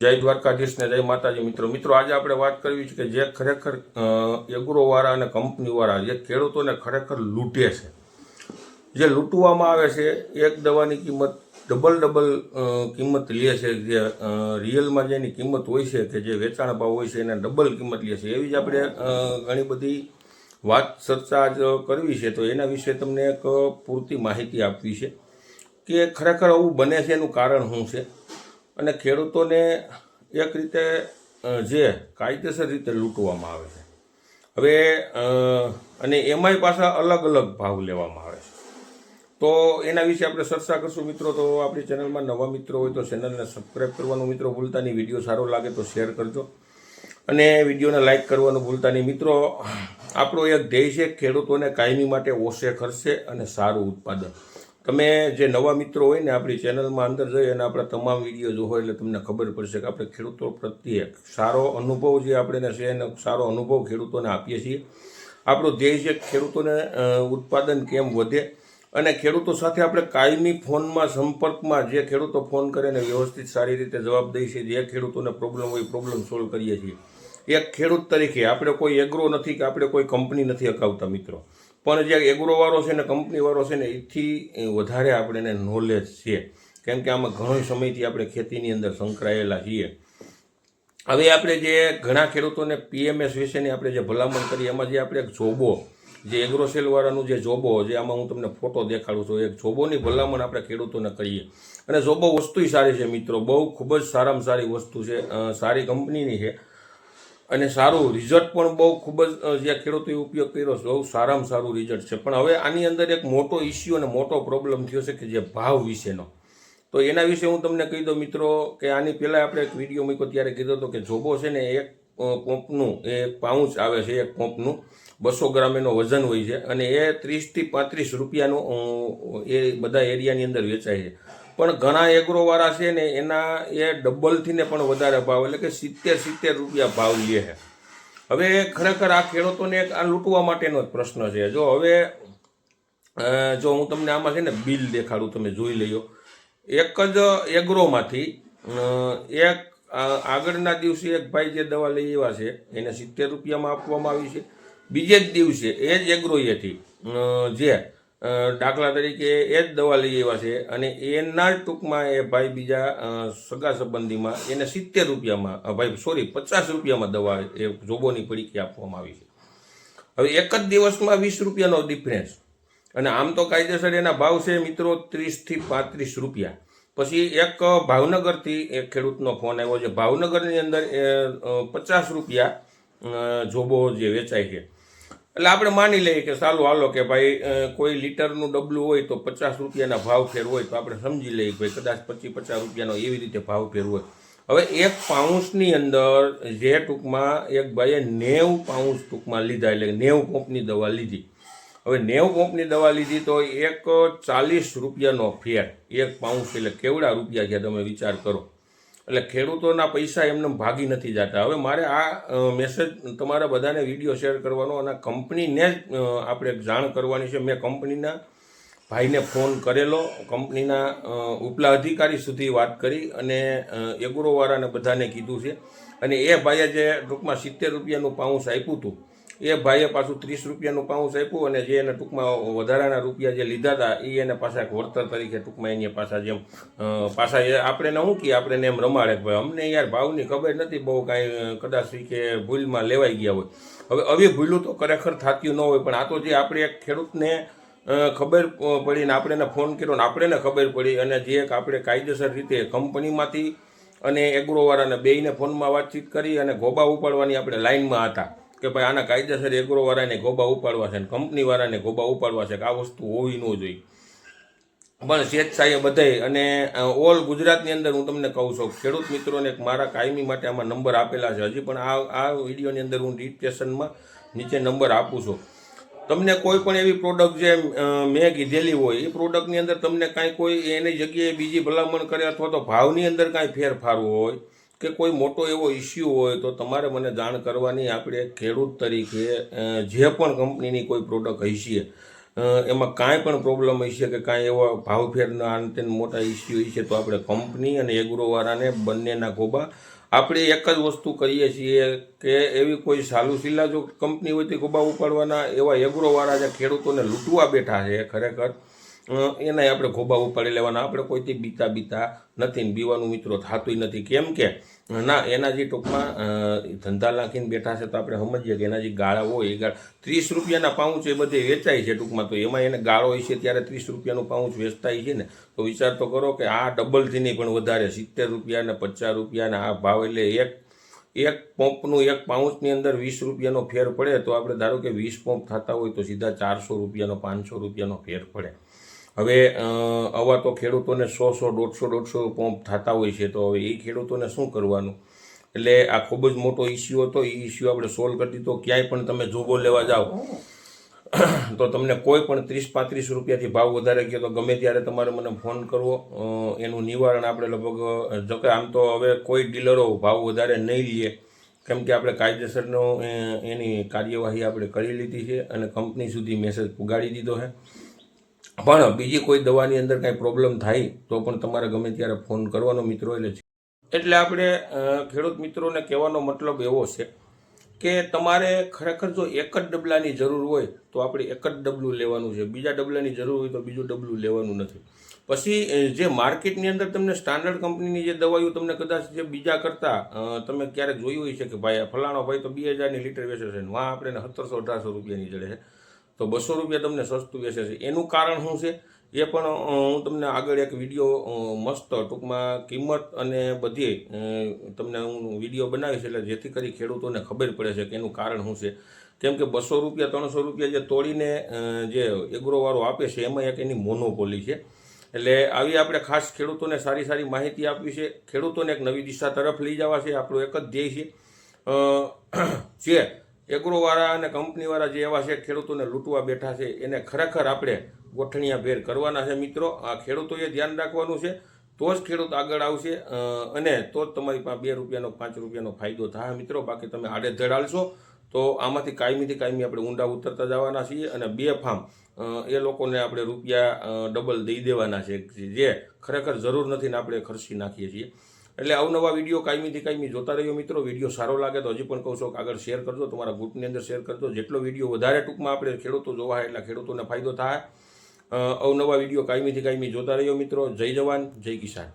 જય દ્વારકાધીશ ને જય માતાજી. મિત્રો મિત્રો, આજે આપણે વાત કરવી છે કે જે ખરેખર એગ્રોવાળા અને કંપનીવાળા, જે ખેડૂતોને ખરેખર લૂંટે છે. જે લૂંટવામાં આવે છે, એક દવાની કિંમત, ડબલ ડબલ કિંમત લે છે, જે રિયલમાં જેની કિંમત હોય છે કે જે વેચાણ ભાવ હોય છે, એને ડબલ કિંમત લે છે. એવી જ આપણે ઘણી બધી વાત ચર્ચા જ કરવી છે. તો એના વિશે તમને એક પૂરતી માહિતી આપવી છે કે ખરેખર આવું બને છે એનું કારણ શું છે? અને ખેડૂતોને એક રીતે જે કાયદેસર રીતે લૂંટવામાં આવે છે. હવે અને એમાંય પાછા અલગ અલગ ભાવ લેવામાં આવે છે. તો એના વિશે આપણે ચર્ચા કરશું. મિત્રો, તો આપણી ચેનલમાં નવા મિત્રો હોય તો ચેનલને સબસ્ક્રાઈબ કરવાનું. મિત્રો ભૂલતા નહીં વીડિયો સારો લાગે તો શેર કરજો. અને વિડીયોને લાઇક કરવાનું ભૂલતા નહીં. મિત્રો, આપણો એક ધ્યેય છે ખેડૂતોને કાયમી માટે ઓછે ખર્ચે અને સારું ઉત્પાદન. તમે જે નવા મિત્રો હોય ને આપણી ચેનલમાં અંદર જઈ અને આપણા તમામ વીડિયો જોવો એટલે તમને ખબર પડશે કે આપણે ખેડૂતો પ્રત્યે સારો અનુભવ જે આપણે છે એનો સારો અનુભવ ખેડૂતોને આપીએ છીએ. આપણો ધ્યેય છે ખેડૂતોને ઉત્પાદન કેમ વધે અને ખેડૂતો સાથે આપણે કાયમી ફોનમાં સંપર્કમાં જે ખેડૂતો ફોન કરે ને વ્યવસ્થિત સારી રીતે જવાબ દઈએ છીએ જે ખેડૂતોને પ્રોબ્લેમ હોય પ્રોબ્લેમ સોલ્વ કરીએ છીએ. એક ખેડૂત તરીકે આપણે કોઈ એગ્રો નથી કે આપણે કોઈ કંપની નથી અકાવતા મિત્રો. પણ જે એગ્રોવાળો છે ને કંપનીવાળો છે ને, એથી વધારે આપણે એને નોલેજ છે. કેમ કે આમાં ઘણો સમયથી આપણે ખેતીની અંદર સંકળાયેલા છીએ. હવે આપણે જે ઘણા ખેડૂતોને પીએમએસ વિશેની આપણે જે ભલામણ કરી, એમાં જે આપણે એક જોબો, જે એગ્રોસેલવાળાનું જે જોબો, જે આમાં હું તમને ફોટો દેખાડું છું, એક જોબોની ભલામણ આપણે ખેડૂતોને કરીએ. અને જોબો વસ્તુય સારી છે મિત્રો, બહુ ખૂબ જ સારામાં સારી વસ્તુ છે સારી કંપનીની છે. અને સારું રિઝલ્ટ પણ બહુ ખૂબ જ જે ખેડૂતોએ ઉપયોગ કર્યો છે, બહુ સારામાં સારું રિઝલ્ટ છે. પણ હવે આની અંદર એક મોટો ઇસ્યુ અને મોટો પ્રોબ્લેમ થયો છે કે જે ભાવ વિશેનો. તો એના વિશે હું તમને કહી દઉં મિત્રો કે આની પહેલાં આપણે એક વીડિયો મૂક્યો ત્યારે કીધો હતો કે જોબો છે ને એક પોંપનું, એ પાઉચ આવે છે એક પોંપનું, બસો ગ્રામ એનો વજન હોય છે અને એ ત્રીસથી પાંત્રીસ રૂપિયાનું એ બધા એરિયાની અંદર વેચાય છે. પણ ઘણા એગ્રોવાળા છે ને, એના એ ડબલથી ને પણ વધારે ભાવ, એટલે કે સિત્તેર સિત્તેર રૂપિયા ભાવ લે છે. હવે ખરેખર આ ખેડૂતોને આ લૂંટવા માટેનો જ પ્રશ્ન છે. જો હવે જો હું તમને આમાં છે ને બિલ દેખાડું, તમે જોઈ લઈઓ. એક જ એગ્રોમાંથી એક આગળના દિવસે એક ભાઈ જે દવા લઈ એવા છે, એને સિત્તેર રૂપિયામાં આપવામાં આવી છે. બીજે જ દિવસે એ જ એગ્રોએથી જે દાખલા તરીકે એ જ દવા લઈ આવ્યા છે અને એના ટૂંકમાં એ ભાઈ બીજા સગા સંબંધીમાં એને સિત્તેર રૂપિયામાં ભાઈ સોરી પચાસ રૂપિયામાં દવા એ જોબોની પડીકી આપવામાં આવી છે. હવે એક જ દિવસમાં વીસ રૂપિયાનો ડિફરન્સ અને આમ તો કાયદેસર એના ભાવ છે મિત્રો ત્રીસથી પાંત્રીસ રૂપિયા. પછી એક ભાવનગરથી એક ખેડૂતનો ફોન આવ્યો છે. ભાવનગરની અંદર પચાસ રૂપિયા જોબો જે વેચાય છે. એટલે આપણે માની લઈએ કે ચાલો હાલો કે ભાઈ કોઈ લીટરનું ડબલું હોય તો પચાસ રૂપિયાના ભાવ ફેર હોય તો આપણે સમજી લઈએ ભાઈ કદાચ પચીસ પચાસ રૂપિયાનો એવી રીતે ભાવ ફેર હોય. હવે એક પાઉન્સની અંદર જે ટૂંકમાં એક ભાઈએ નેવ પાઉન્સ ટૂંકમાં લીધા એટલે નેવ પંપની દવા લીધી. હવે નેવ પંપની દવા લીધી તો એક ચાલીસ રૂપિયાનો ફેર, એક પાઉન્સ એટલે કેવડા રૂપિયા છે તમે વિચાર કરો. એટલે ખેડૂતોના પૈસા એમને ભાગી નથી જતા. હવે મારે આ મેસેજ તમારા બધાને વીડિયો શેર કરવાનો અને કંપનીને જ આપણે જાણ કરવાની છે. મેં કંપનીના ભાઈને ફોન કરેલો. કંપનીના ઉપલા અધિકારી સુધી વાત કરી અને એગ્રોવાળાને બધાને કીધું છે. અને એ ભાઈએ જે ટૂંકમાં સિત્તેર રૂપિયાનું પાઉન્સ આપ્યું હતું એ ભાઈએ પાછું ત્રીસ રૂપિયાનું પાઉન્સ આપ્યું અને જે એને ટૂંકમાં વધારાના રૂપિયા જે લીધા હતા, એ એને પાછા એક વળતર તરીકે ટૂંકમાં એને પાછા જેમ પાછા એ આપણે ને શું કહીએ, આપણે એમ રમાડે ભાઈ, અમને યાર ભાવની ખબર નથી બહુ કાંઈ કદાચ કે ભૂલમાં લેવાઈ ગયા હોય. હવે આવી ભૂલું તો ખરેખર થતી ન હોય, પણ આ તો જે આપણે એક ખેડૂતને ખબર પડીને આપણે ફોન કર્યો ને આપણે ખબર પડી અને જે એક આપણે કાયદેસર રીતે કંપનીમાંથી અને એગ્રોવાળાને બેયને ફોનમાં વાતચીત કરી અને ગોબા ઉપાડવાની આપણે લાઇનમાં હતા. કે ભાઈ આના કાયદેસર એગ્રોવાળાને ગોબા ઉપાડવા છે કંપનીવાળાને ગોબા ઉપાડવા છે કે આ વસ્તુ હોવી ન જોઈએ. પણ સ્વેચ્છાએ બધાય અને ઓલ ગુજરાતની અંદર હું તમને કહું છું, ખેડૂત મિત્રોને મારા કાયમી માટે આમાં નંબર આપેલા છે હજી, પણ આ આ વિડીયોની અંદર હું ડિસ્ક્રિપ્શનમાં નીચે નંબર આપું છું. તમને કોઈ પણ એવી પ્રોડક્ટ જે મેં કીધેલી હોય, એ પ્રોડક્ટની અંદર તમને કાંઈ કોઈ, એની જગ્યાએ બીજી ભલામણ કરે અથવા તો ભાવની અંદર કાંઈ ફેરફાર હોય કે કોઈ મોટો એવો ઇસ્યુ હોય તો તમારે મને જાણ કરવાની આપણે ખેડૂત તરીકે જે પણ કંપનીની કોઈ પ્રોડક્ટ હશે એમાં કાંઈ પણ પ્રોબ્લેમ હશે કે કાંઈ એવા ભાવફેરના અંતે મોટા ઇસ્યુ હશે તો આપણે કંપની અને એગ્રોવાળાને બંનેના ખોબા આપણે એક જ વસ્તુ કરીએ છીએ કે એવી કોઈ સાલું સિલ્લા જો કંપની હોય તે ખોબા ઉપાડવાના એવા એગ્રોવાળા જે ખેડૂતોને લૂંટવા બેઠા છે ખરેખર એનાય આપણે ખોબા ઉપાડી લેવાના. આપણે કોઈથી બીતા બીતા નથી ને બીવાનું મિત્રો થતું નથી. કેમ કે, ના, એના જે ટૂંકમાં ધંધા નાખીને બેઠા છે તો આપણે સમજીએ કે એના જે ગાળા હોય, એ ગાળા ત્રીસ રૂપિયાના પાઉચ એ બધે વેચાય છે ટૂંકમાં તો. એમાં એને ગાળો હોય છે ત્યારે ત્રીસ રૂપિયાનું પાઉચ વેચતા છે ને. તો વિચાર તો કરો કે આ ડબલથી નહીં પણ વધારે. સિત્તેર રૂપિયા ને પચાસ રૂપિયાના આ ભાવ એટલે એક એક પંપનું એક પાઉચની અંદર વીસ રૂપિયાનો ફેર પડે તો આપણે ધારો કે વીસ પંપ થતા હોય તો સીધા ચારસો રૂપિયાનો, પાંચસો રૂપિયાનો ફેર પડે. હવે આવા તો ખેડૂતોને સો સો, દોઢસો દોઢસો પંપ થતા હોય છે, તો હવે એ ખેડૂતોને શું કરવાનું? એટલે આ ખૂબ જ મોટો ઇસ્યુ હતો. એ ઇસ્યુ આપણે સોલ્વ કરી દીધો. ક્યાંય પણ તમે જોબો લેવા જાઓ, તો તમને કોઈ પણ ત્રીસ પાંત્રીસ રૂપિયાથી ભાવ વધારે ગયો, તો ગમે ત્યારે તમારે મને ફોન કરવો. એનું નિવારણ આપણે લગભગ જોકે, આમ તો હવે કોઈ ડીલરો ભાવ વધારે નહીં લે. કેમ કે આપણે કાયદેસરનો એની કાર્યવાહી આપણે કરી લીધી છે અને કંપની સુધી મેસેજ પુગાડી દીધો છે. પણ બીજી કોઈ દવાની અંદર કાંઈ પ્રોબ્લેમ થાય, તો પણ તમારે ગમે ત્યારે ફોન કરવાનો મિત્રો એટલે એટલે આપણે ખેડૂત મિત્રોને કહેવાનો મતલબ એવો છે કે તમારે ખરેખર જો એક જ ડબલાની જરૂર હોય, તો આપણે એક જ ડબલું લેવાનું છે. બીજા ડબલાની જરૂર હોય તો બીજું ડબલું લેવાનું નથી. પછી જે માર્કેટની અંદર તમને સ્ટાન્ડર્ડ કંપનીની જે દવાઈઓ તમને કદાચ જે બીજા કરતાં તમે ક્યારેક જોયું હોય છે કે ભાઈ ફલાણો ભાઈ તો બે હજારની લીટર વેચે છે વાં આપણે સત્તરસો અઢારસો રૂપિયાની જડે છે. તો બસો રૂપિયા તમને સસ્તું બેસે છે. એનું કારણ શું છે? એ પણ હું તમને આગળ એક વીડિયો મસ્ત ટૂંકમાં કિંમત અને બધી તમને હું વીડિયો બનાવીશ એટલે જેથી કરી ખેડૂતોને ખબર પડે છે કે એનું કારણ શું છે. કેમ કે બસો રૂપિયા, ત્રણસો રૂપિયા જે તોડીને જે એગ્રોવાળો આપે છે એમાં એક એની મોનોપોલી છે. એટલે આવી આપણે ખાસ ખેડૂતોને સારી સારી માહિતી આપવી છે. ખેડૂતોને એક નવી દિશા તરફ લઈ જવા છે. આપણો એક જ ધ્યેય છે. છે એગ્રોવાળા અને કંપનીવાળા જે એવા છે, ખેડૂતોને લૂંટવા બેઠા છે, એને ખરેખર આપણે ગોઠણિયા ભેર કરવાના છે મિત્રો. આ ખેડૂતોએ ધ્યાન રાખવાનું છે. તો જ ખેડૂત આગળ આવશે અને તો જ તમારી પાસે બે રૂપિયાનો, પાંચ રૂપિયાનો ફાયદો થાય. મિત્રો, બાકી તમે આડેધડ હાલશો. તો આમાંથી કાયમીથી કાયમી આપણે ઊંડા ઉતરતા જવાના છીએ અને બે ફાર્મ એ લોકોને આપણે રૂપિયા ડબલ દઈ દેવાના છે, જે ખરેખર જરૂર નથી ને આપણે ખર્ચી નાખીએ છીએ. એટલે અવનવા વીડિયો કાયમીથી કાયમી જોતા રહ્યો મિત્રો. વીડિયો સારો લાગે તો હજી પણ કહું છું કે આગળ શેર કરજો, તમારા ગ્રુપની અંદર શેર કરજો. જેટલો વીડિયો વધારે ટૂંકમાં આપણે ખેડૂતો જોવા એટલા ખેડૂતોને ફાયદો થાય. અવનવા વીડિયો કાયમીથી કાયમી જોતા રહ્યો મિત્રો. જય જવાન, જય કિસાન.